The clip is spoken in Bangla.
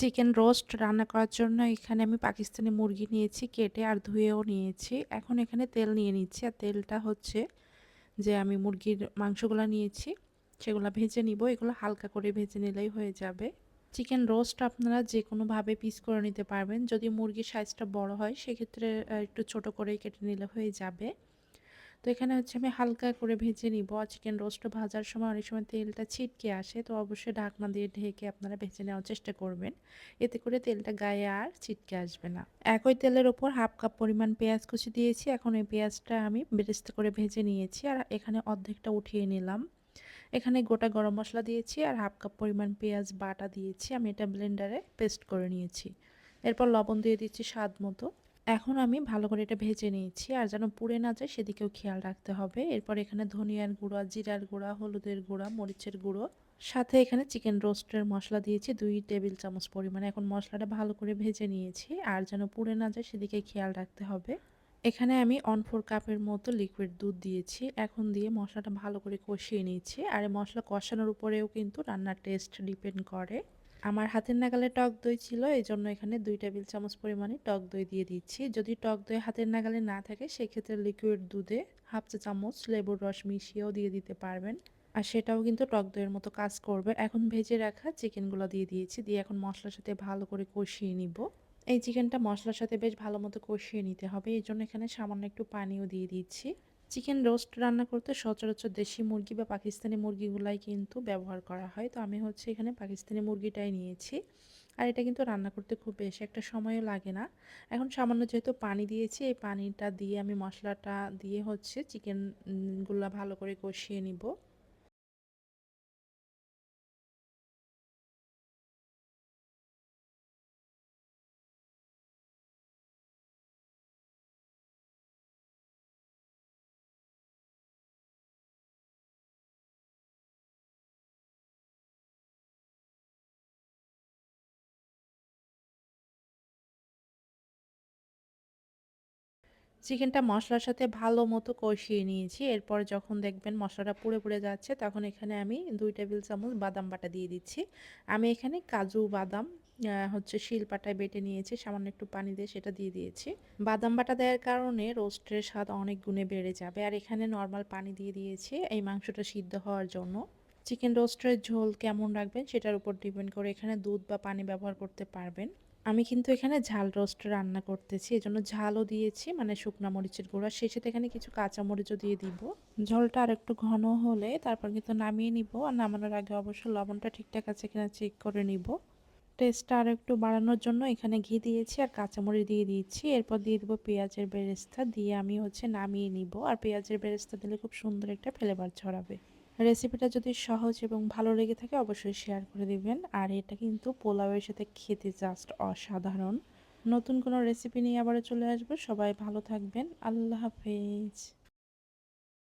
চিকেন রোস্ট রান্না করার জন্য এখানে আমি পাকিস্তানি মুরগি নিয়েছি, কেটে আর ধুয়েও নিয়েছি। এখন এখানে তেল নিয়ে নিচ্ছি আর তেলটা হচ্ছে যে আমি মুরগির মাংসগুলো নিয়েছি, সেগুলো ভেজে নিব। এগুলো হালকা করে ভেজে নিলেই হয়ে যাবে। চিকেন রোস্ট আপনারা যে কোনোভাবে পিস করে নিতে পারবেন। যদি মুরগির সাইজটা বড় হয়, সেক্ষেত্রে একটু ছোট করেই কেটে নিলে হয়ে যাবে। তো এখানে হচ্ছে আমি হালকা করে ভেজে নিব। চিকেন রোস্ট ভাজার সময় অনেক সময় তেলটা ছিটকে আসে, তো অবশ্যই ঢাকনা দিয়ে ঢেকে আপনারা ভেজে নেওয়ার চেষ্টা করবেন। এতে করে তেলটা গায়ে আর ছিটকে আসবে না। একই তেলের ওপর হাফ কাপ পরিমাণ পেঁয়াজ কুচি দিয়েছি। এখন এই পেঁয়াজটা আমি বেরেস্তা করে ভেজে নিয়েছি আর এখানে অর্ধেকটা উঠিয়ে নিলাম। এখানে গোটা গরম মশলা দিয়েছি আর হাফ কাপ পরিমাণ পেঁয়াজ বাটা দিয়েছি। আমি এটা ব্লেন্ডারে পেস্ট করে নিয়েছি। এরপর লবণ দিয়ে দিচ্ছি স্বাদ মতো। এখন আমি ভালো করে এটা ভেজে নিয়েছি। আর যেন পুড়ে না যায় সেদিকেও খেয়াল রাখতে হবে। এরপর এখানে ধনিয়ার গুঁড়া, জিরার গুঁড়া, হলুদের গুঁড়া, মরিচের গুঁড়ো। সাথে এখানে চিকেন রোস্টের মশলা দিয়েছি দুই টেবিল চামচ পরিমাণে। এখন মশলাটা ভালো করে ভেজে নিয়েছি। আর যেন পুড়ে না যায় সেদিকে খেয়াল রাখতে হবে। এখানে আমি অন ফোর কাপের মতো লিকুইড দুধ দিয়েছি। এখন দিয়ে মশলাটা ভালো করে কষিয়ে নিয়েছি। আর মশলা কষানোর উপরেও কিন্তু রান্নার টেস্ট ডিপেন্ড করে। আমার হাতের নাগালে টক দই ছিল এই জন্য এখানে দুই টেবিল চামচ পরিমাণে টক দই দিয়ে দিচ্ছি। যদি টক দই হাতের নাগালে না থাকে, সেক্ষেত্রে লিকুইড দুধে হাফ চা চামচ লেবুর রস মিশিয়েও দিয়ে দিতে পারবেন। আর সেটাও কিন্তু টক দইয়ের মতো কাজ করবে। এখন ভেজে রাখা চিকেনগুলো দিয়ে দিয়েছি। দিয়ে এখন মশলার সাথে ভালো করে কষিয়ে নিব। এই চিকেনটা মশলার সাথে বেশ ভালো মতো কষিয়ে নিতে হবে। এই জন্য এখানে সামান্য একটু পানিও দিয়ে দিচ্ছি। চিকেন রোস্ট রান্না করতে সচরাচর দেশি মুরগি বা পাকিস্তানি মুরগিগুলাই কিন্তু ব্যবহার করা হয়। তো আমি হচ্ছে এখানে পাকিস্তানি মুরগিটাই নিয়েছি। আর এটা কিন্তু রান্না করতে খুব বেশি একটা সময়ও লাগে না। এখন সামান্য যেহেতু পানি দিয়েছি, এই পানিটা দিয়ে আমি মশলাটা দিয়ে হচ্ছে চিকেনগুলো ভালো করে কষিয়ে নিব। চিকেনটা মশলার সাথে ভালো মতো কষিয়ে নিয়েছি। এরপর যখন দেখবেন মশলাটা পুড়ে পুড়ে যাচ্ছে, তখন এখানে আমি দুই টেবিল চামচ বাদাম বাটা দিয়ে দিচ্ছি। আমি এখানে কাজু বাদাম হচ্ছে শিলপাটায় বেটে নিয়েছি, সামান্য একটু পানি দিয়ে সেটা দিয়ে দিয়েছি। বাদাম বাটা দেওয়ার কারণে রোস্টের স্বাদ অনেক গুণে বেড়ে যাবে। আর এখানে নর্মাল পানি দিয়ে দিয়েছি এই মাংসটা সিদ্ধ হওয়ার জন্য। চিকেন রোস্টের ঝোল কেমন রাখবেন সেটার উপর ডিপেন্ড করে এখানে দুধ বা পানি ব্যবহার করতে পারবেন। আমি কিন্তু এখানে ঝাল রোস্ট রান্না করতেছি, এজন্য ঝালও দিয়েছি মানে শুকনা মরিচের গুঁড়া। সেই সাথে এখানে কিছু কাঁচা মরিচও দিয়ে দিব। ঝোলটা আর একটু ঘন হলে তারপর কিন্তু নামিয়ে নিব। আর নামানোর আগে অবশ্য লবণটা ঠিকঠাক আছে কিনা চেক করে নিব। টেস্টটা আর একটু বাড়ানোর জন্য এখানে ঘি দিয়েছি আর কাঁচামরিচ দিয়ে দিয়েছি এরপর দিয়ে দেবো পেঁয়াজের বেরেস্তা। দিয়ে আমি হচ্ছে নামিয়ে নিব। আর পেঁয়াজের বেরেস্তা দিলে খুব সুন্দর একটা ফ্লেভার ছড়াবে। রেসিপিটা যদি সহজ এবং ভালো লেগে থাকে অবশ্যই শেয়ার করে দিবেন। আর এটা কিন্তু পোলাওয়ের সাথে খেতে জাস্ট অসাধারণ। নতুন কোনো রেসিপি নিয়ে আবারও চলে আসব। সবাই ভালো থাকবেন। আল্লাহ হাফেজ।